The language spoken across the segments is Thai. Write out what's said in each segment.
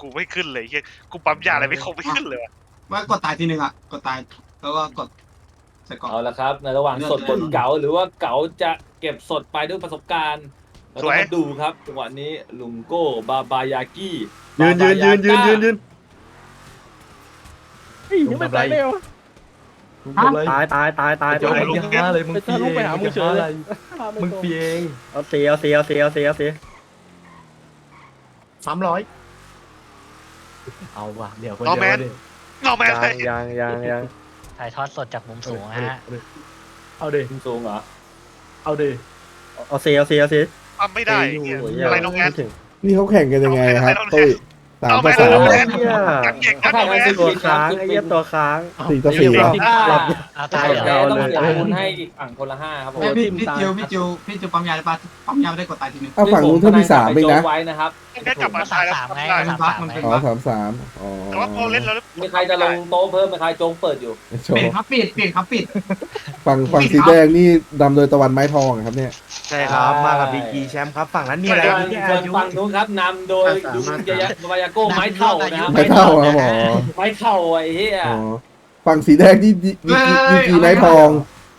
กูไม่ขึ้นเลยเฮียกูปั๊มยาอะไรไม่คงไม่ขึ้นเลยว่ะว่ากดตายทีหนึ่งอะ กดตาย แล้วก็กดใส่กล่อง เอาละครับ ในระหว่างสดบนเก๋าหรือว่าเก๋าจะเก็บสดไปด้วยประสบการณ์เราต้องมาดูครับจังหวะนี้ลุงโก้บาบายากิยืนยืนยืนยืนยืนยืนยังไม่ตายเร็วมึงทำอะไรตายตายตายตายเดี๋ยวตายมึงอย่าอะไรมึงไปทะลุไปหามึงเฉยเลยมึงเปียงเอาเสียเอาเสียเอาเสียเอาเสียเอาเสียสามร้อย เอาว่ะเดี๋ยวคนนอเดีแมยวนดินอแมนยัเลงยยังยังยังถ่ายทอดสดจากมุมสูงนะฮะเอาดิคุณสูงเหรอ เอาดิเอาเสียเอาเสียเอาเสียปั๊มไม่ได้เฮียโอ้ยอะไรนอแมนถึงนี่เขาแข่งกันยังไงครับเอาไปตุ้ย สามเอาไปต่อสามเอาไปเหี้ยกันเก่งกันนอแมนตัวค้างไอ้เหี้ยตัวค้างสี่ต่อสี่เหรออ่าเอาตาตายยแล้แล้ววต้องเสียคนให้อีกฝั่งคนละห้าครับผมเอ้ยพี่พี่จิวพี่จิวพี่จิวปั๊มยาได้ปะปั๊มยาไม่ได้กดตายทีหนึ่งเอาฝั่งนู้นถ้ามีสามเองนะไว้นะครับแค่กลับมาตายแล้วปั๊มได้มันบั๊กมันเป็นอ๋อบั๊กสามสามอ๋อแต่ว่าพอเล่นแล้วมีใครจะลงโต๊ะเพิ่มไหมใครโจงเปิดอยู่โชเปลี่ยนว์ครับปิดเปลี่ยนครับปิดฝั่งฝั่งสีแดงนี่ดำโดยตะวันไม้ทองอะครับเนี่ย ใช่ครับ มากับดีกีแชมป์ครับ ฝั่งนั้นมีอะไรส่วนมีแค่ส่วอานยุ ฝั่งนู้นครับนำโดยลุงยายามายาโก้ไม้เท่านะครับไม้เท่าครับหมอไม้เท่าไอ้เหี้ยอ๋อฝั่งสีแดงนี่ดีดีกีดีกีไม้ทอง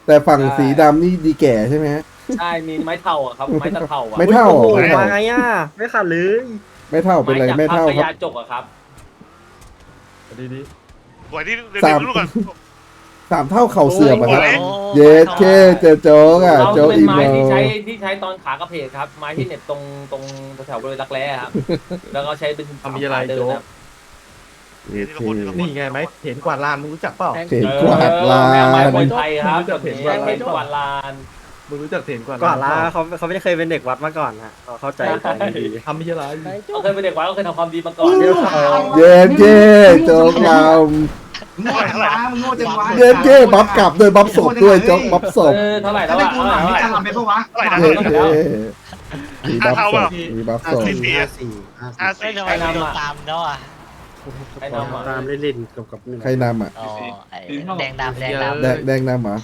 แต่ฝั่งสีดำนี่ดีแก่ใช่ไหมฮะ ใช่มีไม้เท่าอะครับไม้ตะเท่าอะไม่เท่าโอ้โหไม่เท่ามาไงอะไม่ขาดเลยไม่เท่าเป็นไรไม่เท่าไม้คจากรับพระยาจกอะครับ ดีดีหวยที่เดี๋ยวดูก่อน สามเท่าเข่าเสื่อมอะครับโอ้ยเย็ดเคเจอโจ๊กอะเราโจ๊กเป็นอีไม้โมที่ใช้ที่ใช้ตอนขากระเพกครับ ไม้ที่เหน็บตรงตรงแถวบริเวณรักแร้ครับ แล้วก็ใช้เป็นทำมีอะไรเดินโจ๊กครับเย็ดเคนี่ไงไหมเห็นกวาดลานมึงรู้จักเปล่าเห็นกวาดลาเออแนวไม้นมวยไทยครับรู้จักเห็นแบบกวาดลานนี้กวาดลาน มึงรู้จักเห็นกวาดก่อนละเขาเขาไม่ได้เคยเป็นเด็กวัดมาก่อนฮะเขาเข้าใจกันดีทำมีอะไรเขาเคยเป็นเด็กวัดเขาเคยทำความดีมาก่อนเดี๋ยวเขาเย็ดเคโจ๊กลโง่จังวะมึงโง่จังวะำเย็ดเคบัฟกลับด้วยบัฟศพด้วยโจ๊กบัฟศพเออเท่าไหร่แล้แล้ววเป็นอะกูหเท่าลัไหงร่นี่เท่าไหร่จะลำไปปะวะเท่าไหร่นะเย็ดเคมีบัฟศพมีบัฟศพสี่สี่อะห้าเฮ้ยสี่ทำไมไม่โดนตามแล้วอะไอ้นำอะตามเล่นๆกับกับใครนำอะอ๋อไอ้แดงดำแดงดำแดงแดงนำเหรอ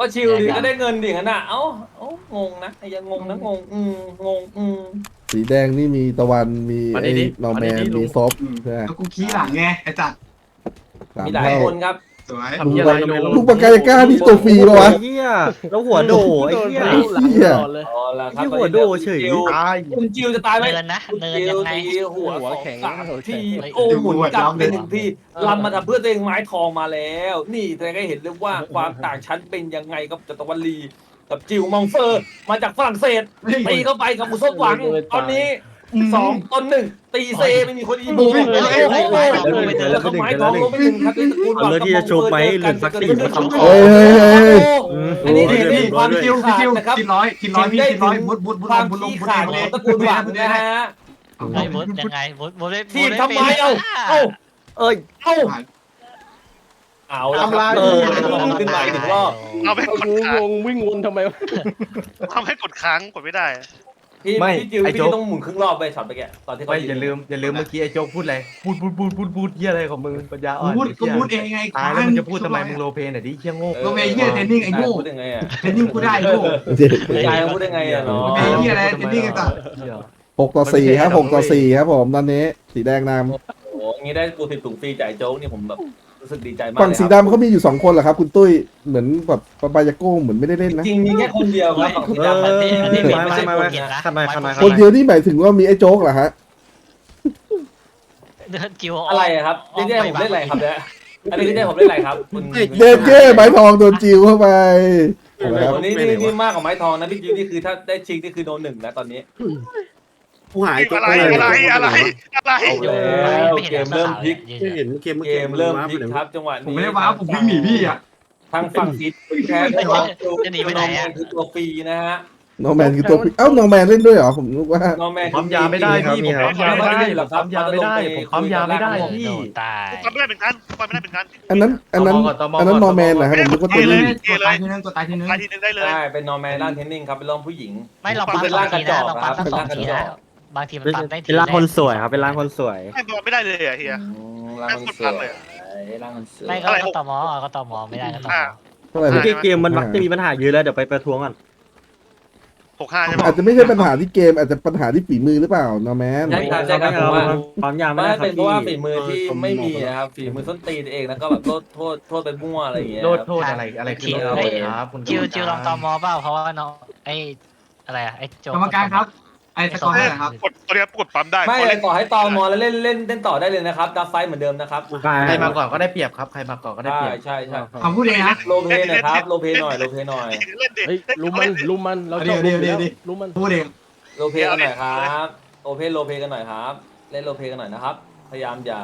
ก็ชิลดีก็ได้เงินดิงั้นน่ะเอ้าเอ้างงนะไอ้ยังงงนะงงอืมงงอืมสีแดงนี่มีตะวันมีไอ้นอร์แมนมีซบใช่ไหมแล้วกูขี้หลังไงไอ้จัด สามมีหลายเท่าคนครับ สวยทำมีอะไรลงลูกปากกายก้านี่ตัวฟรีปะวะ ไอ้เหี้ยแล้วหัวโดไอ้เหี้ยไอ้เหี้ย อ๋อแล้วครับที่หัวโดเฉยคุณจิวตายคุณจิวจะตายไหมเนินนะคุณเนินจิยัวงไง ตีหัวหัวสองแข็งสามหัวแข็งทีโอ้หมุนกลับเป็นหนึ่งทีลำมาทำเพื่อตัวเองไม้ทองมาแล้ว นี่แสดงให้เห็นเลยว่าความต่างชั้นเป็นยังไงกับจัตวันลีกับจิวมองเฟอร์ มาจากฝรั่งเศสตีเข้าไปกับมุสบหวังตอนนี้ สองต้นหนึ่งตีเซไม่มีคนอีโมแล้วก็ไม้ทองลงไปหนึ่งครับที่ตระกูลหวังเอาเลยที่จะชุบไหมหรือสักสี่มาทำขอเฮ้ยเฮ้ยเฮ้ยอันนี้เห็นถึงความคิคิววคิขาดวนะครับคิดร้อยคิดร้อยพี่คิดร้อยบุดบุดบุดความบุดลงขี้บุดขาดเองของตระกูลหวังนะฮะไอ้บุญยังไงบุญบุญไม่ทีบทำไมเอ้าเอ้าเอ้ยเอ้าเอาละครับเออขึ้นมาอีกหนึ่งรอบเอาไปกดกูค้างงงวิ่งวนทำไมวะทำให้กดค้างกดไม่ได้ พี่ไม่พี่จิวไอ้พี่โจ๊กต้องหมุนครึ่งรอบไปช็อตไปแกตอนที่เขาไม่อย่าลืมอย่าลืมเมื่อกี้ไอ้โจ๊กพูดอะไรพูดพูดพูดพูดพูดเยี่ยอะไรของมึงปัญญาอ่อนพูดก็พูดเองไงตายแล้วมึงจะพูดทำไมมึงโลเพนอะดิเชี่ยโง่โรเมย์เฮียเทนนิ่งไอ้โง่พูดยังไงอะเทนนิ่งกูได้ไอ้โง่กายพูดยังไงอะเนาะ ไอ้เหี้ยอะไรเทนนิ่งไอ้สัตว์หกต่อสี่ครับหกต่อสี่ครับผมตอนนี้ สีแดงนโอ้ยงี้ได้กูติดถุงฟรีจ่ายโจ๊กนี่ผมแบบ รู้สึกดีใจมาำกฝั่งสีดำเขามีอยู่สองคนเหรอครับ คุณตุ้ยเหมือนแบบปาปายาโก้เหมือนไม่ได้เล่นนะจริงมีแค่คนเดียวครับฝั่งสีเอดำออันนี้อันนี้ไม่ไม่ไม่ใช่ไม่คนไม่เดียวนะขันหน่อยขันหน่อยคนเดียวนี่หมายถึงว่ามีไอ้โจ๊กเหรอฮะเดินจิวอะไรอะครับเจ๊เจ๊ผมเล่นอะไรครับเนี่ยอันนี้เจ๊ผมเล่นอะไรครับคุณเดนเจ้ไม้ทองโดนจิวเข้าไปนะครับวันนี้นี่นี่มากกว่าไม้ทองนะพี่จิวนี่คือถ้าได้ชิงนี่คือโดนหนึ่งนะตอนนี้ ผู้หายตัวอะไรอะไรอะไรอะไรแล้วเกมเริ่มพลิกไม่เห็นเกมเมื่อเกกี้มเริ่มนพลิกว้าไปไหนครับจังหวะนี้ผมไม่ได้ว้าวผมวิ่งหนีพี่อะทางฝั่งสีแพ้จะหนีไปไหนอะคือตัวฟรีนะฮะโนแมนคือตัวเอ้าโนแมนเล่นด้วยเหรอผมนึกว่า นอแมนปั๊มยาไม่ได้พี่ผมปั๊มยาไม่ได้หรอกปั๊มยาไม่ได้ผมปั๊มยาไม่ได้พี่โดนตายทำไม่ได้เป็นการทำไม่ได้เป็นการอันนั้นอันนั้นอันนั้นโนแมนเหรอครับผมนึกว่าเอตัวเลนี้ยกดตายทีนึงกดตายทีนึงไปทีนึงได้เลย ใช่เป็นนอแมนร่างเทนนิ่งครับเป็นร่างผู้หญิง ไม่ลองปั๊มสองทีนะลองปั๊มสักสองทีนะ บางทีมันปั๊มได้ทีเป็นร่างคนสวยครับ เป็นร่างคนสวยไม่บอลไม่ได้เลยอะเฮีย ร่างคนสวยร่างคนสวยไม่ก็ก็ต่อมอก็ต่อมอไม่ได้ก็ต่อมอเท่าไหร่เมื่นะอกี้เกมมันมักจะมีปัญหาเยอะแล้วเดี๋ยวไปประท้วงกันหกห้าใช่ไหมอาจจะไม่ใช่ปัญหาที่เกมอาจจะปัญหาที่ฝีมือหรือเปล่าเนาะแมน ใช่ครับใช่ครับผมว่า ความยาวไม่ไม่ได้ครับเป็นเพราะว่าฝีพี่มือที่ไม่มีนะครับฝีมือส้นตีนเองแล้วก็แบบโทษโทษโทษไปมั่วอะไรอย่างเงี้ยโทษครับโทษอะไรอะไรคือจิวโทษเฮ้ยครับคุณจิวกรรมจิวลองตอมอเปล่าเพราะว่าน้องไอ้อะไรอะไอ้โจกรรมการครับ ไอ้สกอร์เท่าไหร่ครับ กดตัวเนี้ยกดปั๊มได้ไม่พอเล่นต่อให้ตอมอแล้วเล่นเล่นเล่นต่อได้เลยนะครับดับไฟเหมือนเดิมนะครับใครมาก่อนก็ได้เปรียบครับใครมาก่อนก็ได้ใช่เปรียบใช่ใช่เอาพูดเองนะโลเพหน่อยครับโลเพหน่อยโลเพหน่อยเล่นดิเฮ้ยเล่นดิลุมมันลุมมันเราเดี๋ยวเดี๋ยวเดี๋ยวลุมมันพูดเองโลเพกันหน่อยครับโอเพโลเพกันหน่อยครับ เล่นโลเพกันหน่อยนะครับ พยายามอย่า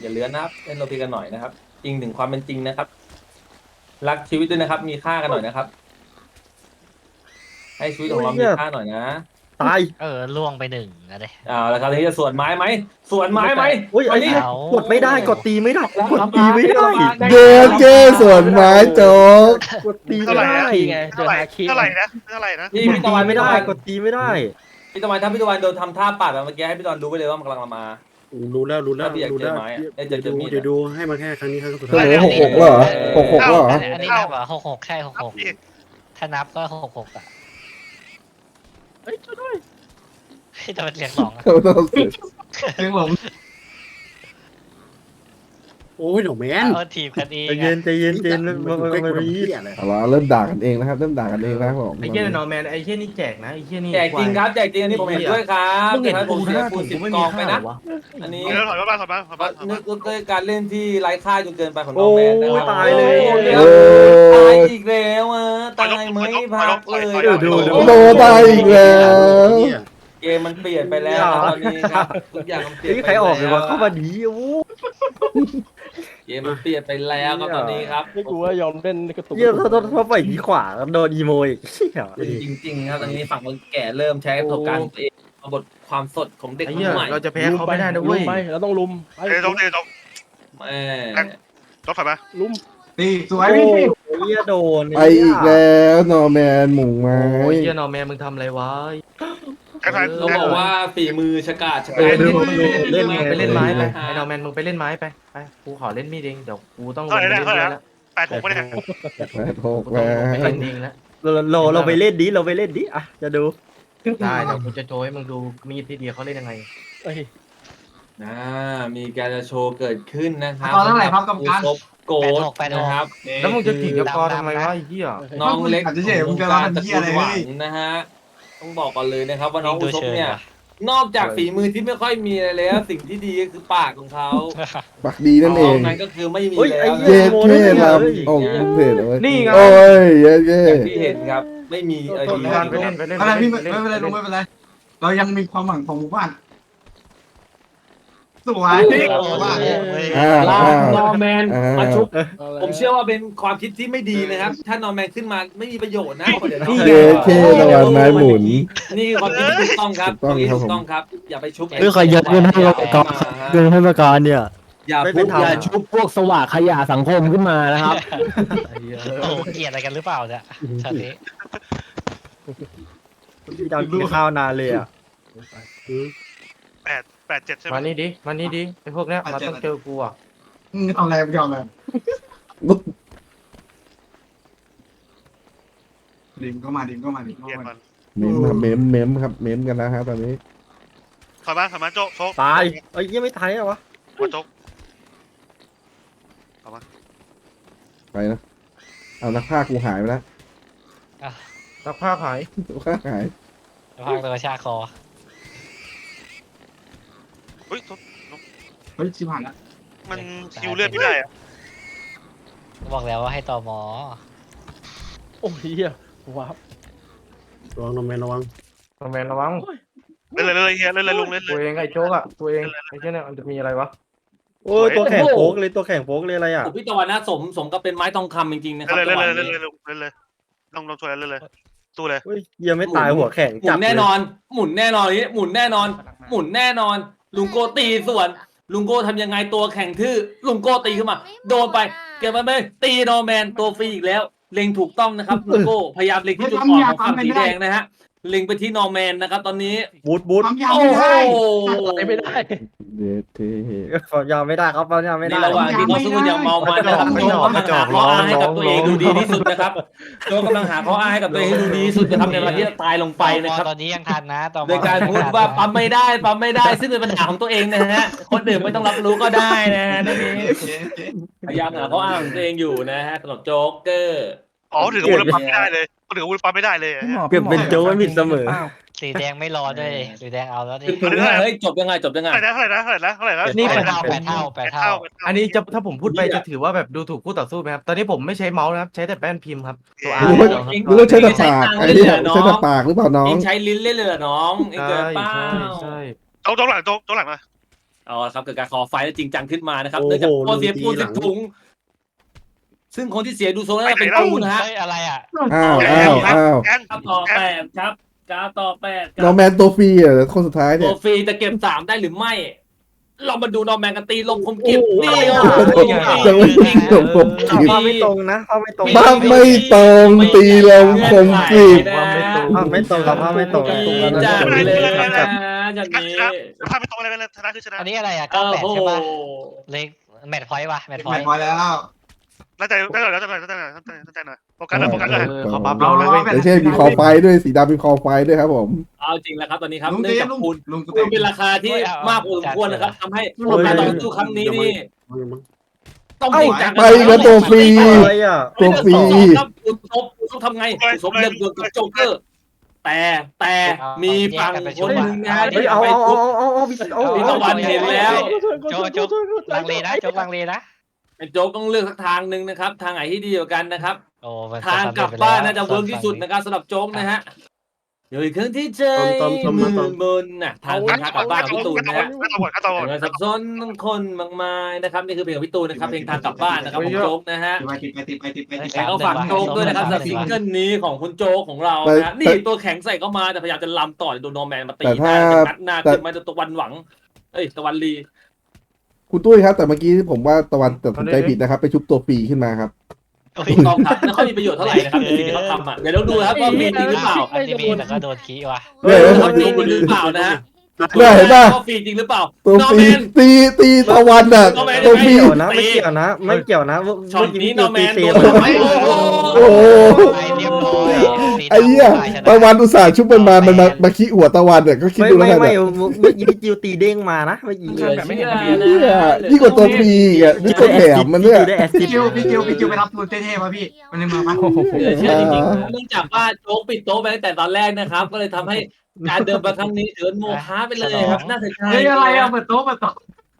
อย่าเลื้อนนะครับเล่นโลเพกันหน่อยนะครับจริงถึงความเป็นจริงนะครับ รักชีวิตด้วยนะครับ มีค่ากันหน่อยนะครับ ให้ชีวิตของเรามีค่าหน่อยนะ ตายเออล่วงไปหนึ่งอะเด้เอาละครับทีนี้จะสวนไม้ไหมสวนไม้ไหมอุ้ยไอ้วันนี้เหี้ยกดไม่ได้กดตีไม่ได้กดตีไม่ได้เย้เก้ส่วนไม้โจ๊กกดตีเท่าไม่ไหร่ได้นะไงเจอเท่าไหร่ฮาคิเท่าไหร่นะเท่าไหร่นะพี่กดพี่ตีตะวันไม่พี่ตะได้วันกดตีไม่ได้พี่ตะวันถ้าพี่ตะวันโดนทำท่าปัดแบบเมื่อกี้ให้พี่ตะวันรู้ไปเลยว่ามันกำลังมารู้แล้วรู้แล้วถ้าพี่อยากรู้เจแล้อวไม้อะเอ้ยเจเดี๋อยวเจอดูมีดเดี๋ยวดูให้มันแค่ครั้งนี้ครั้งสุดเสท้ายมอหกหกเหรอหกหกเหรออันอันนี้นับเหรอหกหกใช่หกหกถ้านับก็หกหกอะ เฮ้ยช่วยด้วย เฮ้ยแต่มันเรียกสองอะเขาต้องเสียเรื่องผม โอ้ยหนูแมนเอาทีมกันเองใจเย็นอะใจเย็นใจเย็นมันมันมันมันมีเอาละเริ่มด่ากันเองนะครับเริ่มด่ากันเองนะครับผมไอ้เหี้ยนอร์แมนไอ้เหี้ยนี่แจกนะไอ้เหี้ยนี่แจกจริงครับแจกจริงอันนี้ผมเห็นด้วยครับมึงเห็นดี๋ยวกูผมเสียห้าคูถุณงสิกูบไม่กมีองไปค่านะเหรอวะอันนี้เดี๋ยวถอยมาบ้านถอยมาถอยมาถอยนึมากด้วยการเล่นที่ไร้ค่าจนเกินไปของน้โอ้องแมนนะครับตายเลยโอ้เออตายอีกแล้วอะตายไหมพักเลยเดี๋ยวดูโดตายอีกแล้วเนี่ยเกมมันเปลี่ยนไปแล้วครับตอนนี้ครับทุกอย่างมันเปลี่ยนเฮ้ยไปใครออกเลยวะแล้เข้ามาดีโอ้ เกมมันเปลี่ยนไปแล้วครับตอนนี้ครับนี่กูว่ายอมเล่นกระตุกเหี้ยเขาต้องเขาไปที่ขวาโดนอีโมอีกเหี้ยจริง ๆ ครับตอนนี้ฝั่งคนแก่เริ่มใช้ประสบการณ์ตัวเองมาบทความสดของเด็กไอ้รุ่เหี้ยนใหม่เราจะแพ้เขาไม่ได้นะลุเว้ยมไปเราต้องลุมไปเดี๋ยวตรงเดี๋ยวตรงแม่รถถอยมาลุมตีสวยโอ้พี่ยเหี้ยโดนไปอีกแล้วนอร์แมนหมูไม้โอ้ยเหี้ยนอร์แมนมึงทำอะไรวะ แค่ถอยต้องบอกว่าฝีมือชะกาดชะเออดูกาจดูเล่นไปเล่นไม้ไปฮะไอ้นอร์แมนมึงไปเล่นไม้ไปไปกูขอเล่นมีดเองเดี๋ยวกูต้องลงเท่าไปไหร่เล่นะนเท่าไหร่เยนะอะแล้วแปดหกไปะเนี่ยแปดหกกูต้แล้องลงไปวเล่นเองแล้วเราเราเราไปเล่นดิเราไปเล่นดิอะจะดูได้เดี๋ยวกูจะโชว์ให้มึงดูมีดที่เดียวเขาเล่นยังไงเอ้ยอ่ามีการจะโชว์เกิดขึ้นนะครับตอนเท่าไหร่ครับกรรมการครบโกดนะครับแล้วมึงจะถีบยกคอทำไมวะไอ้เหี้ยน้องเล็กอาจจะเฉยมึงจะรับมันเหี้ยอะไรหวัเฮ้ยงนะฮะ ต้องบอกก่อนเลยนะครับว่าน้องดูอุซบเชิญเนี่ยว่ะนอกจากฝีมือที่ไม่ค่อยมีอะไรแล้ว สิ่งที่ดีก็คือปากของเขาปักดีนั่นเองนั้นก็คือไม่มีเฮ้ยแล้ไอ้วเหี้เย็ยดเท่ทำโอ้เท่เลยนี่ไงโอ้ยเย็ดเท่อย่างที่เห็นครับ ไม่มีอะไรต้นดีทานไปเล่นไปเล่นอะไรพี่ไม่ล่ไม่เป็นไรลุงไม่เป็นไร เรายังมีความหวังของหมู่บ้าน สวยโอ้โหอ่าลาอ่านอร์แมนอ่ามมาชุบาแล้วผมเชื่อว่าเป็นความคิดที่ไม่ดีนะครับ ถ้านอร์แมนขึ้นมาไม่มีประโยชน์นะเดี๋ยวน้องเย็ดเท่ตะวันไม้หมุน นี่คือความคิดที่ถูกต้องครับถูกต้องครับถูกต้องครับ อย่าไปชุบเฮ้ยใครยัดเงินให้เราก่อนเกินให้ประการเนี่ย อย่าไม่พูเป็ดนธรรม อย่าชุบพวกสว่างขยะสังคมขึ้นมานะครับไอ้เหี้ยโอ้โหเกลียดอะไรกันหรือเปล่าเนี่ยช็อตนี้พี่ดาวกินข้าวนานเลยอะแปด แปดเจ็ดใช่ไหมมานี่ดิ มานี่ดิไอ้พวกเนี้ยมาต้องเจอกูอะมึงทำอะไรมึงทำอะไรดิมก็มาดิมก็มาดิมก็เกียดมามันเมมครับเมมเมมครับเมมกันแล้วครับตอนนี้ถอยมาถอยมาโจ๊กโจ๊กตายเอ้ยยังไม่ตายเหรอวะมาโจ๊กไปนะเอานักฆ่ากูหายไปแล้วสักผ้าหายนักฆ่าหายพักตัวชาคอเฮ้ยโจ๊กเฮ้ยชิบหายละมันคิวเลือดไม่ได้อะบอกแล้วว่าให้ต่อหมอ โอ้ยเหี้ยว้าวระวังนอร์แมนระวังนอร์แมนระวังเล่นเลยเล่นเลยเฮียเล่นเลยลุงเล่นเลตัวย เองไอ้โจ๊กอะตัวเองไอ้เจ้าเนี่ยมันจะมีอะไรวะโอ้ยตัวแข็งโป๊กเลยตัวแข็งโป๊กเลยอะไรอะ โอ้พี่ตะวันนะสมสมกับเป็นไม้ทองคำจริงๆนะครัเล่นเลยจังหวะเล่นเลยนี้เล่นเลยลุงเล่นเลยลองลองช่วยเล่นเลยสู้เลย เฮ้ยยังไม่ตายหัวแข็งหมุจับนเลยแน่นอน หมุนแน่นอนนี้หมุนแน่นอน หมุนแน่นอน ลุงโกตีส่วน ลุงโกทำยังไงตัวแข็งทื่อลุงโกตีขึ้นมา โดนไป เก็บมาไปตีโนแมนตัวฟรีอีกแล้ว เล็งถูกต้องนะครับลุงโกพยายามเล็งที่จุดอ่อนของฝั่งสีแดงนะฮะ เล็งไปที่นอร์แมนนะครับ ตอนนี้ บูทบูทความยาวโอ้ไม่โห ได้อะไรไม่ได้เด็ดเท่ความยาวไม่ได้ครับความยาวไม่ในได้ ระหว่างที่เขาสู้กันอย่างเมามันนะครับไม่โจ๊จกอกกำลังหาข้ออ้างให้กับตัวเองดูดีที่สุดนะครับโจ๊กกำลังหาข้ออ้างให้กับตัวเองให้ดูดีที่สุดนะครับในเวลาที่จะตายลงไปนะครับตอนนี้ยังทันนะตอนโดยการพูดว่าปั๊มไม่ได้ปั๊มไม่ได้ซึ่งเป็นปัญหาของตัวเองนะฮะคนอื่นไม่ต้องรับรู้ก็ได้นะฮะนี่พยายามหาข้ออ้างของตัวเองอยู่นะฮะสำหรับโจ๊กเกอร์ อ๋อถืออาวุธแล้วปั๊มไม่ได้เลยถืออาวุธปั๊มไม่ได้เลยอะเก็บเป็นโจ้ไม่ผิดเสมอ สีแดงไม่รอด้วยดิสีแดงเอาแล้วดิถึงถึงว่าเฮ้ยจบยังไงจบยังไงเท่าไหร่นะเท่าไหร่นะเท่าไหร่นะเท่าไหร่นะนี่แปเป็ดเท่าแปดเท่าแปดเท่า อันนี้จะถ้าผมพูดไปจะถือว่าแบบดูถูกคู่ต่อสู้ไหมครับ ตอนนี้ผมไม่ใช้เมาส์นะครับ ใช้แต่แป้นพิมพ์ครับ ตัวอาหรือว่าหรือว่าใช้แต่ปากไอ้เนี่ยใช้แต่ปากหรือเปล่าน้อเอง งใช้ลิ้นเล่นเลยเหรอน้องเองเกิใช่ดเป้าใช่ใช่โจ๊กโจ๊กหลังโจ๊กโจ๊กหลังมาเอาละครับเกิดการคอไฟแล้วจริงจังขึ้นมานะครับโอ้โหเนื่องจากโอเสียปูนหลัสิงบถุง ซึ่งคนที่เสียดูโซนน่าจะเป็นปูนะฮะเฮ้ยอะไรอะอ้าวอ้าวอ้าวแกงครับต่อแปดครับกาต่อแปดคนอรับร์แมนตัวฟรีอะคนสุดท้ายโซเนี่ยฟรีจะเก็บสามได้หรือไม่ เรามาดูนอร์แมนกันตีลมคมเก็บนี่โอ้โอ้โหโหยังไม่จริงจบผมเข้าภาพไม่ตรงนะเข้าไม่ตรง บ้าไม่ตรงตีลงคมกริบ ภาพไม่ตรงครับภาพไม่ตรงดีจังเลยนะจากชนี้นะภาพไม่ตรงอะไรไปเลยชนะคือชนะอันนี้อะไรอะโอ้เก้าแปดโห ใช่ปะเลขแมทพอยต์วะแมทพอไม่ยต์ พอแล้ว น่าจะน่าจะน่าจะน่าจะน่าจะน่าจะหน่อยโฟกัสหน่อยโฟกัสหน่อยเออเขาปั๊บเราเลยเว้ยไม่ใช่มีคอไฟด้วยสีดำเป็นคอไฟด้วยครับผมเอาจริงแล้วครับตอนนี้ครับลุงเนื่องเต้จากลุงคุณลุงกูคุณเป็นราคาที่มากพอสมควรนะครับทำให้การต่อสู้ครั้งนี้นี่ต้องจริงจังไปกับตัวฟรีอะไรอะตัวฟรีครับคุณซบคุณซบทำไงคุณซบเลือกดวลกับโจ๊กเกอร์ แต่แต่มีฝั่งคนหนึ่งนะฮะเฮ้ยที่เอาไปเอาทุบเอาเอาเอาเอาพี่ตะวันเห็นแล้วโจ๊กโจ๊กลังเลนะโจ๊กลังเล นะโจ๊กต้องเลือกสักทางหนึ่งนะครับ ทางไหนที่ดีกว่ากันนะครับ โอ้มันทางกลับบ้านน่าจะเวิร์กที่สุดนะครับสำหรับโจ๊กนะฮะอยู่อีกครั้งที่ใจมือบนน่ะทางทางกลับบ้านของพี่ตูนนะฮะขั้นตอนขั้นตอนเงินสับสนคนมากมายนะครับนี่คือเพลงของพี่ตูนนะครับเพลงทางกลับบ้านนะครับของโจ๊กนะฮะติดไปติดไปติดไปติดไปติดแต่ก็ฝากโจ๊กด้วยนะครับสำหรับซิงเกิลนี้ของคุณโจ๊กของเรานะนี่ตัวแข็งใส่เข้ามาแต่พยายามจะลำต่อโดนโนแมนมาตีหน้าจะงัดหน้าขึ้นมาจะตะวันหวัง เอ้ยตะวันลี คุณตุ้ยครับ แต่เมื่อกี้ผมว่าตะวันตัดสินใจผิดนะครับ ไปชุบตัวฟรีขึ้นมาครับถูกต้องครับไม่ค่อยมีประโยชน์เท่าไหร่นะครับในสิ่งที่เขาทำอะเดี๋ยวเราดูนะครับว่ามีจริงหรือเปล่าอันนี้มีแต่ก็โดนขี้ว่ะเนี่ยว่ามีจริงหรือเปล่านะฮะเนี่ยเห็นป่ะว่าฟรีจริงหรือเปล่าตัวโนฟแมรีนตีตีตะวันอะโนแมนตัวฟไม่รีเกี่ยวนะไม่เกี่ยวนะ ไม่เกี่ยวนะช็อตนี้โนแมนตีโดตีนไม่โอ้โหโอ้โห ไปเรียบร้อยไอ้เหี้ยตะวันอุตส่าห์ชุบมันมามันมามาขี้หัวตะวันเนี่ยก็คิดไม่ดูแล้วไม่กันไม่เนี่ยเมื่อกี้พี่จิวตีเด้งมานะเมื่อกี้เหลือเชื่อเหี้ยยิ่งกว่าตัวฟรีอีกอะนี่ตัวแถมมันเนี่ยได้แอสซิพี่สจิวพี่จิวพี่จิวไปรับมือเท่ๆมาพี่ มันในมือปะเหลือเชื่อจริงๆเนื่องจากว่าโจ๊กปิดโต๊ะไปตั้งแต่ตอนแรกนะครับ ก็เลยทำให้การเดินมาครั้งนี้ถือเป็นโมฆะไปเลยครับน่าเสียดาย เฮ้ยอะไรอะเปิดโต๊ะเปิดโต๊ะ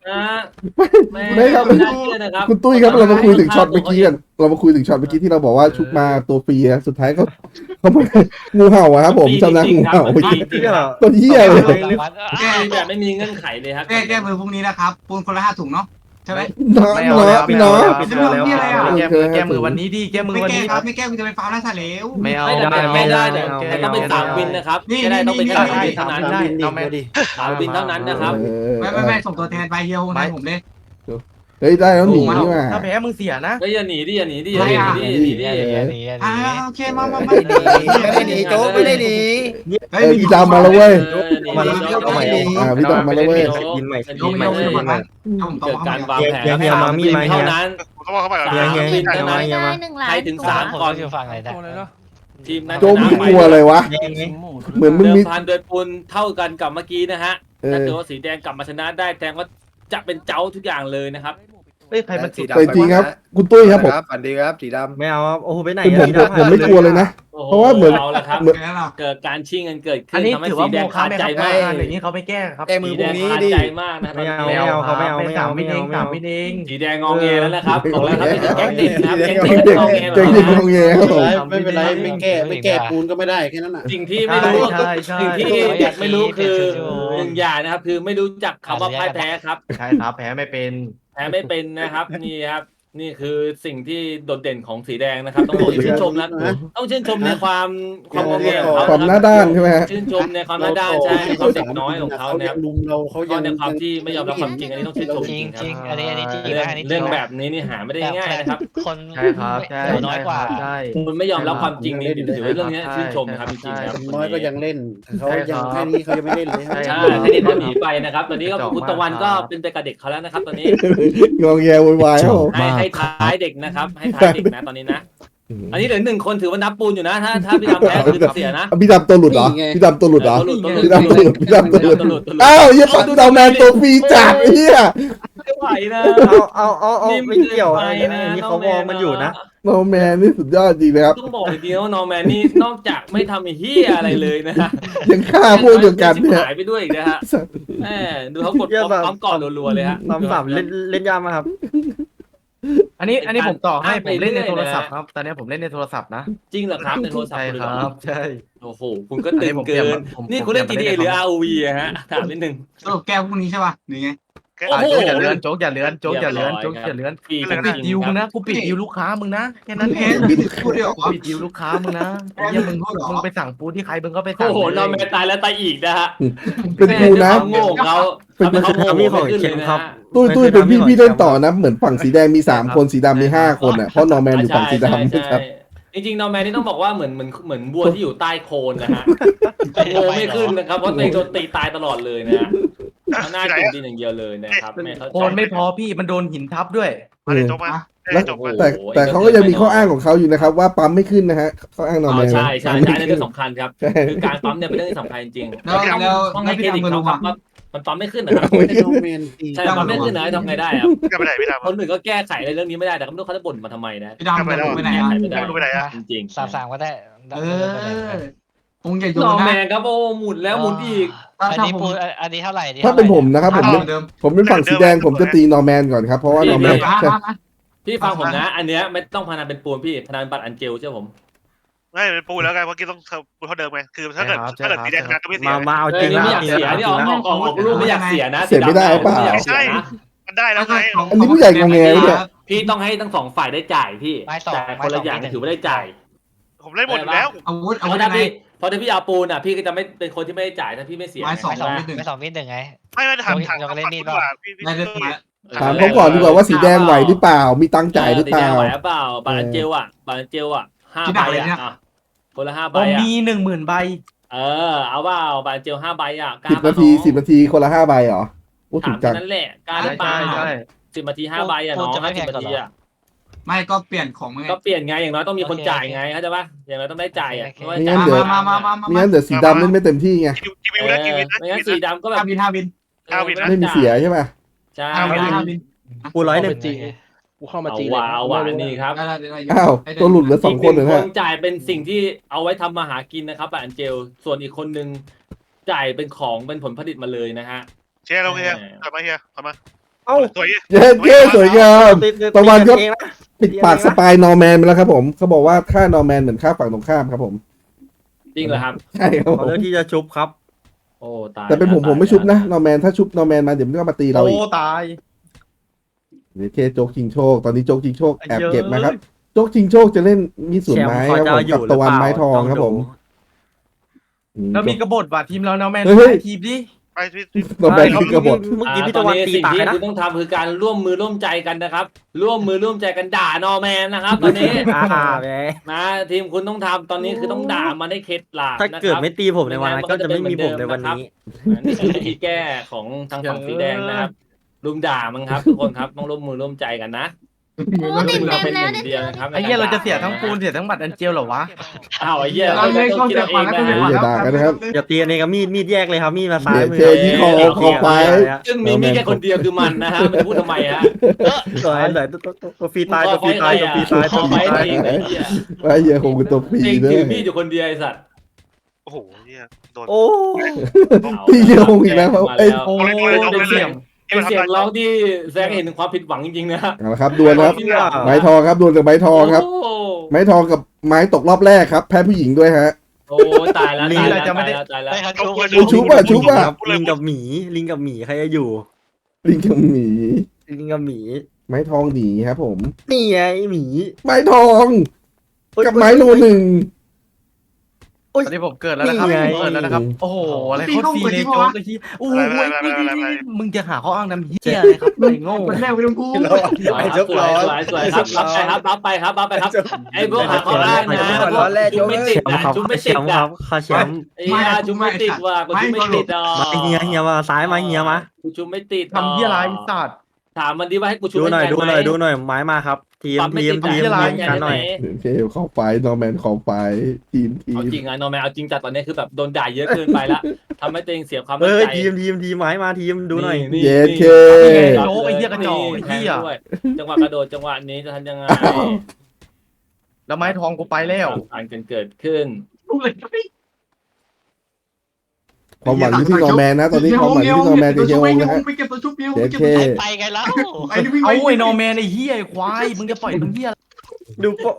นะแม่ไม่ครับ น่าเชื่อนะครับคุณตุ้ยครับเรามาคุยถึงช็อตเมื่อกี้กันเรามาคุยถึงช็อตเมื่อกี้ที่เราบอกว่าชุบมาตัวฟรีอะสุดท้ายก็เขามางูเห่าอะครับผมจำนะงูเห่าจริงๆครับตัวเหี้ยเลย แก้แบบไม่มีเงื่อนไขเลยครับ แก้แก้มือพรุ่งนี้นะครับปูนคนละห้าถุงเนาะ ใช่ไหมน้องไม่เอาน้อแล้วงไม่น้เอาอง แล้วไม่เอาแล้วแก้มือแก้มือวันนี้ดิแก้มือไม่วันแก้นี้ครับไม่แก้คุณจะไปฟาวล์หน้าซาเลวไม่เอาไม่ได้ไม่ไม่ได้ได้แต่แต่ต้องเป็นสามวินนะครับนี่ไม่ได้ต้องเป็นนี่สามนี่วินเท่านั้นได้เอาแม่สามวินเท่านั้นนะครับเออไม่ไม่ไม่ส่งตัวแทนไปเฮียโฮงให้ผมเลย เฮ้ยได้แล้วหนีนี่มา ถ้าแพ้มึงเสียนะ เฮ้ยอย่าหนีดิอย่าหนีดิอย่าหนีดิอย่าหนีดิอันนี้อันอ่านี้โอเคมามามาไม่ได้หนีโจ๊กไม่ได้หนีเอออีดำมาแล้วเว้ยเออหนีดิเอาใหม่อ่าพี่ดำมาแล้วเว้ยยินใหม่โยมโยมโยมมาผมต้อเกิงดการทำวางแผนเฮียเฮียมามีดมาเฮียเท่านั้นเขาบอกเขาไปก่อนเฮียเฮียเฮียเฮียมาเฮียมาใครถึงสามผมก่อนอยู่ฝั่งไหนนะทีมนั้นโจมึงกลัวอะไรวะเฮียไงเหมือนมึงเดิมีมพันโดยปูนเท่ากันกับเมื่อกี้นะฮะเอถ้าอเกิดว่าสีแดงกลับมาชนะได้แสดงว่า จะเป็นเจ้าทุกอย่างเลยนะครับ เฮ้ยใครมันสีแต่จริงครับ คุณตุ้ยครับผม ฝันดีครับสีดำ ไม่เอาครับโอ้โหไปไหนคือผมผมผมไม่กลัวเลยนะโอ้โหเพราะว่าเหมือน เอาละครับ เหมือนแล้วเราเกิดการชิงกันเกิดอัขึ้นนนี้ทำให้ถือสีว่าแดโมงฆะขาดไหมใจครับมากอย่างนี้เขาไม่แก้ครับแก้มืสีอพแดรุ่งงนี้ขาดดิ ใจมากนะครับไม่เอาไม่เอาไม่เอาครับไม่เอาเป็นไม่สาเอามไม่มิเอาเองไม่เอาสามมิเองสีแดงงองแงแล้วนะครับบอกแล้วครับเป็นแก๊งเด็กนะครับแก๊งเด็เด็กกงองแงเด็กแบเด็บกนั้นงงแงครับผม ไม่เป็นไรไม่แก้ไม่แก้ปูนก็ไม่ได้แค่นั้นน่ะ สิ่งที่ไม่รู้ใช่ใช่สิ่งที่ใช่เด็กไม่รู้คือหนึ่งอย่างนะครับ คือไม่รู้จักคำว่าพ่ายแพ้ครับ ใช่ครับแพ้ไม่เป็น แพ้ไม่เป็นนะครับ นี่ครับ นี่คือสิ่งที่โดดเด่นของสีแดงนะครับ ต้องบอกชื่นชมนะต้องชื่นชมในความความงงเงียของเขาความหน้าด้านใช่ไหมฮะชื่นชมในความหน้าด้านใช่ในความเด็กน้อยของเขานะครับลุมเราเขาก็ยังในความที่ไม่ยอมรับความจริงอันนี้ต้องชื่นชมจริงคจริงบอันนี้อันนี้จริงเรื่องนะอันนี้จริงเรื่องแบบนี้นี่หาไม่ได้ง่ายนะครับ คนใช่ครับใช่เหลือน้อยกว่าใช่คุณไม่ยอมรับความจริงนี่ถือว่าเรื่องนี้ชื่นชมครับจริงๆครับน้อยก็ยังเล่นเขาใช่ครัยับงแค่นี้เขายังไม่เล่นเลยใช่ใช่ครับให้เด็กเขาหนีไปนะครับ ตอนนี้ก็จบคุณตะวันมากก็ครับเป็นไปกับเด็กเขาแล้วนะครับ ตอนนี้งองแงโวยวายครับผมให้ให้ท้ายเด็กนะครับ ให้ท้ายเด็กนะตอนนี้นะ อันนี้เหลือหนึ่งคนถือว่านับปูนอยู่นะ ถ้าถ้าพี่ดำแพ้คือเสียนะพี่ดำตัวหลุดเหรอพี่ดำตัวหลุดเหรอตัวหลุดตัวหลุดพี่ดำตัวหลุดพี่ดำตัวหลุดตัวหลุดตัวหลุดอ้าวเหี้ยปัดดาวแมนตัวฟรีจัดไอ้เฮียไม่ไหวนะเอาเอาเอาเอานี่ไม่เกี่ยวไปอันนี้อันนี้เขามองมันอยู่นะโนแมนนี่สุดยอดจริงนะครับต้องบอกจริงๆว่านอร์แมนนี่นอกจากไม่ทำไอ้เฮียอะไรเลยนะฮะยังฆ่าพวกเดียวกันเนี่ยหายไปด้วยอีกนะฮะแหมดูเขากดเหี้ยแบบพร้อมก่อนรัวๆเลยฮะลำสามเล่นเล่นยากมากครับ อันนี้อันนี้ผมต่อให้อะผมเล่นในไปเรื่อยๆโทรศัพท์นะครับ ตอนนี้ผมเล่นในโทรศัพท์นะ จริงเหรอครับในโทรศัพท์ใช่คุณคเหรอรับ ใช่ โอ้โห คุณก็ตึงเกินผมนี่คุณเล่น ผม GTA หรือ ROV อะฮะ ถามนิดนึง สรุปแก้วพรุ่งนี้ใช่ป่ะหรือไง โอ้อะโห โจ๊กอย่าเลื่อนโจ๊กอย่าเลื่อนโจ๊กอย่าเลื่อนโจ๊กอย่าเลื่อนฟรีกูปิดดิวมึงนะกูปิดดิวลูกค้ามึงนะแค่นั้นเอเอ๊ะงพี่พูดเดียวเหรอ ปิดดิวลูกค้ามึงนะไอ้เหี้ยมึงมึงไปสั่งปูที่ใครมึงก็ไปสั่โอ้งโหเลยนอร์แมนตายแล้วตายอีกนะฮะเป็นกูนะแม่ด้วยความโง่ของเขาเป็นทำให้เขาโง่เป็นของขึ้นเลยเข็มนะครับฮะตุ้ยตุ้ยเป็นพี่พี่เล่นต่อนะ เหมือนฝั่งสีแดงมีสามคนสีดำมีห้าคนอะเพราะนอร์แมนอยู่ฝั่งสีดำใช่นะคใช่รับจริงๆนอร์แมนนี่ต้องบอกว่าเหมือนเหมือนเหมือนบัวที่อยู่ใต้โคลนนะฮะโง่ไม่ขึ้นนะครับเพราะตัวเองโดนตีตายตลอดเลยนะฮะ เอาหน้าจุดดินอย่างเดียวเลยนะครับไม่เข้าใจโคนไม่พอพี่มันโดนหินทับด้วย มาเลยจบมาแล้วจบมาแต่แต่เขาก็ยังมีข้ออ้างของเขาอยู่นะครับ ว่าปั๊มไม่ขึ้นนะฮะข้ออ้างนอร์แมอ๋อนนะใช่ใช่ปั๊มใช่ไม่ในขึ้เรื่อนงสำคัญครับใช่คือการปั๊มเนี่ยเป็นเรื่องที่สำคัญจริงแล้วแล้วต้องแล้ให้วเคพี่รดิตดำมือเขาลุงครับอะว่ามันปั๊มไม่ขึ้นนะครับไม่ขึ้นเมนตีใช่ปั๊มไม่ขึ้นนะทำไงได้ครับก็ไปไหนพี่ดำคนอื่นก็แก้ไขในเรื่องนี้ไม่ได้แต่ก็ไม่รู้เขาจะบ่นมาทำไมนะพี่ดำมือลุงไปไหนอะไม่ได้ไม่รู้ไปไหนอะจริงๆ สามสามก็ได้เออ คงอย่าโยนอนร์แมนะนครับโอ้หมุนแล้วหมุนอีก ถ้าอันถ้านี้ผมปูนอันนี้เท่าไหร่อัถ้าเป็นผมนะครับผมถ้าเป็นเดิมผมเป็นฝั่งสีแดงผมจะตีนอร์แมนก่อนครับเพราะว่านอร์แมเดินมมามามาพี่ฟังผมนะ อันเนี้ยไม่ต้องพนันเป็นปูนพี่พนันบัตรอันเจลเชื่อผม ไม่เป็นปูแล้วไงเมื่อกี้ต้องปูเท่าเดิมไงคือถ้าเกิดใช่ครับถ้าเกิดสีแดงชนะก็ไม่เสีย มามาเอาจริงไม่นะอยากเสียนี่ออกออกออกออกลูกไม่อยากเสียนะเสียไม่ได้เปล่าม่อยกเสียนะมันได้แล้วไงอันนี้ผู้ใหญ่งงแงไว้เนี่ยพี่ต้องให้ทั้งสองฝ่ายได้จ่ายพี่ไม้สองจ่ายคนละอย่างถือว่าได้จ่ายผมเล่นหมดอยู่แล้วอาวุธเพอาวุธราะยัถ้างไงพี่เพ ราะถ้าพี่เอาปูนอะ พี่ก็จะไม่เป็นคนที่ไม่ได้จ่ายถ้าพี่ไม่เสียไม้สอง ไม่สองไม่ถึงไม่สองวินหนึ่งไง ไม่ไม่ถามถามเราก็เล่นนี่ดีเปล่ากว่าพี่พี่ได้เลยมาถามเขาก่อนดีกว่าว่าสีแดงไหวหรือเปล่า มีตังค์จ่ายหรือเปล่าสีแดงไหวหรือเปล่าบัตรอันเจลอะบัตรอันเจลอะห้าใบอะอะคนละห้าใบผมอะมีหนึ่งหมื่นใบ เออเอาว่าบัตรอันเจลห้าใบอะกล้าสิบปะนาทีองสิบนาทีคนละห้าใบเหรอโอ้ถาถูมกจัแค่ง นั้นแหละกล้าหรือเปล่าใช่ใช่ สิบนาทีห้าใบอะน้องปูนจะไม่ห้าสิบแพงกว่านาทีเหรออะ ไม่ก็เปลี่ยนของไงก็เปลี่ยนไงอย่างน้อยต้องมีคนจ่ายไงเข้าใจปะอย่างน้อยต้องได้จ่ายอะโอเคไม่ไม่ว่างั้นจ่ายเดี๋ยวมามามามาไม่งั้นเดี๋ยวสีดำเล่นไม่เต็มที่ไงกีวิเอวนะกีวิวอนะไม่งั้นสีดำก็แบบห้าวินห้าวินเออวินนะไม่มีเสียใช่ป่ะใช่ห้าวินห้าวินปูร้อยหนึ่งจีกูเข้ามาเอาจีว่าเอาว่านี่ครับได้ได้ได้อ้าวตัวหลุดเหลือสองคนเหรออีกหฮะงจ่ายเป็นสิ่งที่เอาไว้ทำมาหากินนะครับบัตรอันเจลส่วนอีกคนนึงจ่ายเป็นของเป็นผลผลิตมาเลยนะฮะเชียร์เราเฮียถอยมาเฮียถอยมา เอ้าสวยเย้เย้สวยงามติดติดตะวันครับเองนะปิดปากสปายนอร์แมนไปแล้วครับผมเขาบอกว่าฆ่านอร์แมนเหมือนฆ่าฝั่งตรงข้ามครับผม จริงเหรอครับ ใช่ครับผเขามเลือกที่จะชุบครับ โอ้ตายแต่เป็นผมแล้วผมไม่ชุบนะตายนอร์แมนถ้าชุบนอร์แมนมาเดี๋ยวมันก็มาตีเราโอ้อีกตายเดี๋ยวเคโจ๊กชิงโชค ตอนนี้โจ๊กชิงโชคแอบเยอะเก็บนะครับโจ๊กชิงโชคจะเล่นมีส่วนแชมไม้ป์เขาครับจะผมอยู่กับหรือตะวันเปล่าไม้ทองต้ครับผมดูอืมแล้วมีกระบฏบาดทีมเราเนาะแมนเฮ้ย ทีมดิ ไปพี่พี่นอร์แมนคือกระบฏเมื่อกี้อ่าพี่ตะวันอตีสิ่งตายที่นะ คุณต้องทำคือการร่วมมือร่วมใจกันนะครับ ร่วมมือร่วมใจกันด่านอร์แมนนะครับตอนนี้อ่าแหมนะทีมคุณต้องทำตอนนี้คือต้องด่ามันให้เข็ดหลาบถ้านะครับ เกิดไม่ตีผมในวันนั้นก็จะไม่มีผมในวันนี้นี่คือวิธีแก้ของทางฝั่งสีแดงนะครับรุมด่ามั้งครับทุกคนครับต้องร่วมมือร่วมใจกันนะ โอ้ติดเต็มเป็นหแล้วนึ่งเนี่ยเดียวนะครับไอ้เหี้ยเราจะเสียทั้งปูนเสียทั้งบัตรอันเจลเหรอวะอ้าวไอ้เหี้ยเราเลยต้เข้าองคิดเสียเอาขเอวัญงแล้วนะก็เสียขวัญแล้วอย่าด่ากันนะครับอย่าตีกันเองกับมีดมีดแยกเลยครับมีดมาซ้ายมือเทที่คอคอควายซึ่งมีมีแค่คนเดียวคือมันนะฮะมันจะพูดทำไมฮะสวยเลยตัวตัวตัวตัวฟรีตายตัวฟรีตายตัวฟรีตายขตัอวฟไฟรีตายเองไอ้เหี้ยไอ้เหี้ยคงเป็นตัวฟรีเองเด้ถืออมีดอยู่คนเดียวไอ้สัตว์โอ้โหเฮียโดนโอ้พี่เดียวคงอีกแล้วครับเอ้ยโอ้เอาเลยเอาเลยเอาเลยเป็นเสียง เป็นเสียงร้องที่แสดงให้เห็นถึงความผิดหวังจริงๆนะฮะเอาละครับดวลครับที่หลังไม้ทองครับดวลกับไม้ทองครับโอ้ไม้ทองกับไม้ตกรอบแรกครับ แพ้ผู้หญิงด้วยฮะ โอ้ตายแล้วลิงตายเราแล้วจะไม่ได้ตายแล้วไม่ตายทันเอาชุบเลยชุบอะชุบอะลิงกับหมี ลิงกับหมีใครจะอยู่ ลิงกับหมี ลิงกับหมี ไม้ทองหนีครับผม นี่ไงหมีไม้ทองเอ้ยกับไม้รูหนึ่งโอ้ย ตอนนี้ผมเกิดแล้วนะครับนี่ไง ผมเกิดแล้วนะครับ โอ้โห อะไรโคตรฟรีเลยโจ๊กไอ้ที่โอ้โหมึงจะหาข้ออ้างน้ำเหี้ยอะไรครับไอ้โง่มันแม่ไม่ต้องพูดไอ้เจ้าสวยสวยสวยครับรับไปครับรับไปครับรับไปครับไอ้พวกหาข้ออ้างนะพวกจุ่มไม่ติดแชมนะป์ครับจุ่มไม่แชติดมป์คอะรับข้าแชมป์ไอ้ยาจุ่มไม่ติดว่ะกูจุ่มไม่ติดอะมาเฮียเฮียมาซ้ายมาเฮียมา กูจุ่มไม่ติดทำเหี้ยอะไรสัตว์ถามมันดิว่าให้กูจุ่มดูหน่อยให้ดูไงหน่อยไหมดูหน่อยไม้มาครับ ทีมปั๊บไม่ทีมติดทีมอะทีมกันหน่อยโอเคขอไฟนอร์แมนขอไฟทีมทีเอามจริงอะนอร์แมนเอาจริงจัดตอนนี้คือแบบโดนด่าเยอะเกินไปละทำให้ตัวเองเสียความมั่เอ้นยใจทีมทีมทีมไม้มาทีมดูหน่อยเย็ดเคโจ๊กไอ้เหี้ยกระจอกไอ้เหี้ยด้วยจังหวะกระโดดจังหวะนี้จะทำยังไงแล้วไม้ทองกูไปแล้วการกันเกิดขึ้น ความหวังอยู่ที่นอร์แมนนะ ตอนนี้ความหวังอยู่ที่นอร์แมนกับเฮียงนะฮะไปเก็บตัวชุบมิวเย็ดเก็บเคตัวไปไงแล้วไอ้นี่วิ่งเอาไอ้นอร์แมนไอ้เหี้ยไอ้ควายมึงจะปล่อยมันเหี้ยอะไรดูปะ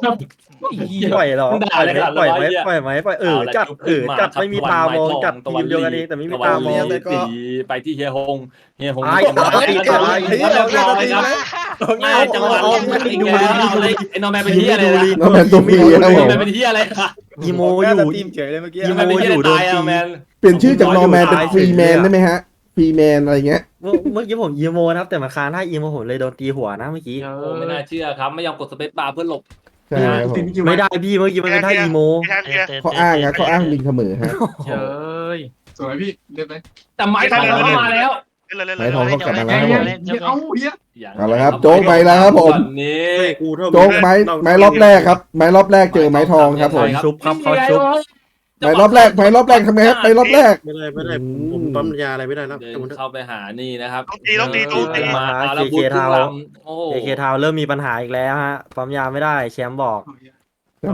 ไอ้เหี้ยปล่อยเหรอมึงด่าปล่อยเลยไหมครับปล่อยไหมปล่อยไหมปล่อยเออเอาละจัดจุ๊บเออขึ้นมาจัดไม่มีตามองตะวันจัดตะวัทีนมเดียวกันเองแต่ไม่มีตามองตะวันตีไปที่เฮียฮงเฮียฮงตายเรียบร้อยตายครับตายเรียบร้อยครับง่ายจังหวะนี้อีกแล้วเอาเลยไอ้นอร์แมนเป็นเฮียอะไรนะนอร์แมนตัวฟรีครับผมนอร์แมนเป็นเฮียอะไรอะอีโมอยู่ทีมเฉยเลยเมื่อกี้อีนอโมร์แมนเป็นเฮียอยู่อะไรโดนตายตีอะแมนเปลี่ยนชื่อจากนอร์แมนเป็นฟรีแมนได้ไหมฮะฟรีแมนอะไรเงี้ย เมื่อเมื่อกี้ผมอีโมนะครับ แต่มันค้างถ้าอีโมผมเลยโดนตีหัวนะเมื่อกี้โอ้ไม่น่าเชื่อครับ ไม่ยอมกดสเปซบาร์เพื่อหลบใช่ครับผมไม่ได้พี่เมื่อกี้มันเป็นท่าอีโมพี่แทนพี่แทนข้ออ้างครับข้ออ้างลิงเสมอฮะเย้ยสวยพี่เรียบไหมแต่ไม้ทองเข้ามาแล้วเล่นเลยเล่นไม้เลยทองเขากลับมาแล้วครับผมเล่นเฮียเอาเฮียเอาละครับโจ๊กไปแล้วครับผมวันนี้กูเท่าโจ๊กไม้ไม้รอบแรกครับ ไม้รอบแรกเจอไม้ทองครับผมชุบครับเขาชุบ ไม้รอบแรกไม้รอบแรกทำไงครับไม้รอบแรก ไม่ได้ไม่ได้ผมผมปั๊มยาอะไรไม่ได้แล้วเดินเข้าไปหานี่นะครับต้องตีต้องตีต้องตี มาเอาละบูทขึ้นลำโอ้โหเอเคทาวเริ่มมีปัญหาอีกแล้วฮะปั๊มยาไม่ได้แชมป์บอก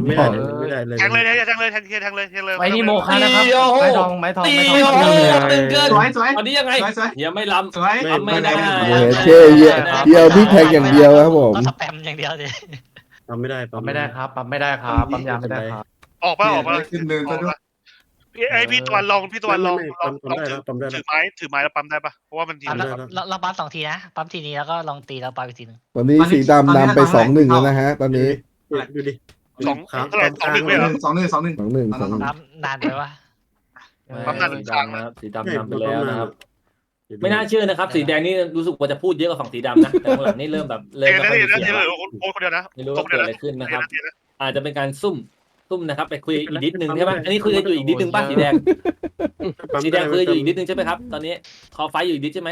ไม่ได้เลยไม่ได้เลยแทงเลยแทงเลยแทงแทงเลยแทงเลยไอ้นี่โมฆะนะครับไม้ทองไม้ทองตีไม้ทองโอ้โหตึงเกินสวยสวยตอนนี้ยังไงสวยสวยเฮียไม่ลำสวยทำไม่ได้เย้เช่เยี่ยเดียวพี่แทงอย่างเดียวครับผมก็สแปมอย่างเดียวดิปั๊มไม่ได้ปั๊มไม่ได้ครับปั๊มไม่ได้ครับปั๊มยาไม่ได้ครับ ออกมาออกมาขึ้นเนินซะด้วยพี่ไอพี่ตะวันลองพี่ตะวันลองลองปั๊มลองได้ถืแล้อวปั๊มได้ถืแล้วอไม้ถือไม้แล้วปั๊มได้ปะเพราะว่ามันทีปั๊มมันแล้วเราเราปั๊มสองทีนะปั๊มทีนี้แล้วก็ลองตีแล้วปั๊มอีกทีหนึงตอนนี้สีดำนำไปสองหนึ่งแล้วนะฮะ ตอนนี้ดูดิสองค้างเท่าไหร่สองหนึ่งเลยเหรอสองหนึ่งสองหนึ่งสองหนึ่งสองหนึ่งปั๊มนานไปวะปั๊มนานสีดำนะครับสีดำนำไปแล้วนะครับไม่น่าเชื่อนะครับ สีแดงนี่รู้สึกว่าจะพูดเยอะกว่าฝั่งสีดำนะแต่หลังนี่เริ่มแบบเริ่เอมนะไม่ค่อยเอมีนะเสียงเอแล้วนะโอ้คนเดียวนะไม่รู้ว่าเกิดอะไรขึ้นนะครับเอนะอาจจะเป็นการซุ่ม ซุ่มนะครับ ไปคุยอีกนิดนึงใช่ไหมอันนี้คุยกันอยู่อีกนิดนึงป่ะสีแดง สีแดงคุยอยู่อีกนิดนึงใช่ไหมครับ ตอนนี้คอไฟอยู่อีกนิดใช่ไหม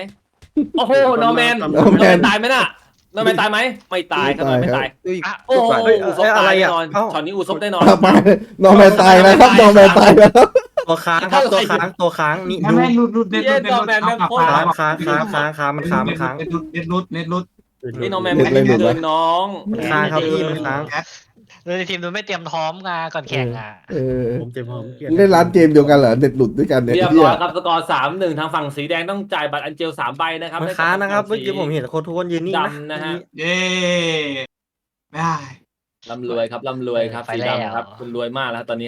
โอ้โหนอร์แมนนอร์แมนตายไหมน่ะนอร์แมนตายไหมไม่ตายครับนอร์แมนไม่ตายอะโอ้โหเฮ้ยอูซบเอ้ยอะไรตายแน่อะนอนเอ้าช็อตนี้อูซบแน่นอนกลับมานอร์แมนตายแล้วครับนอร์แมนตายแล้วตัวค้างครับตัวค้างตัวค้างนี่แม่ดูแม่รุดรุดเน็ตรุดเน็ตรุดเอากลับค้างค้างค้างค้างค้างมันค้างมันค้างเน็ตรุดเน็ตรุดเน็ตรุดนี่นอร์แมนไม่ได้เดินน้องมันค้างครับพี่มันค้าง ดูในทีมดูไม่เตรียมพร้อมมาก่อนแข่งอะเออผมเจ็บหอมเกลียดเล่นร้านเกมเดียวกันเหรอเด็ดหลุดด้วยกันเนี่ยเรียบเฮีร้ยอยครับสกอร์สามหนึ่งทางฝั่งสีแดงต้องจ่ายบัตรอันเจลสามใบนะครับมันค้างนะครับเมื่อกี้ผมเห็นคนทุกคนยืนนิ่งนะดำนะฮะเย้ได้ร่ำรวยครับร่ำรวยครับสีดำครับคุณรวยมากแล้วตอนนี้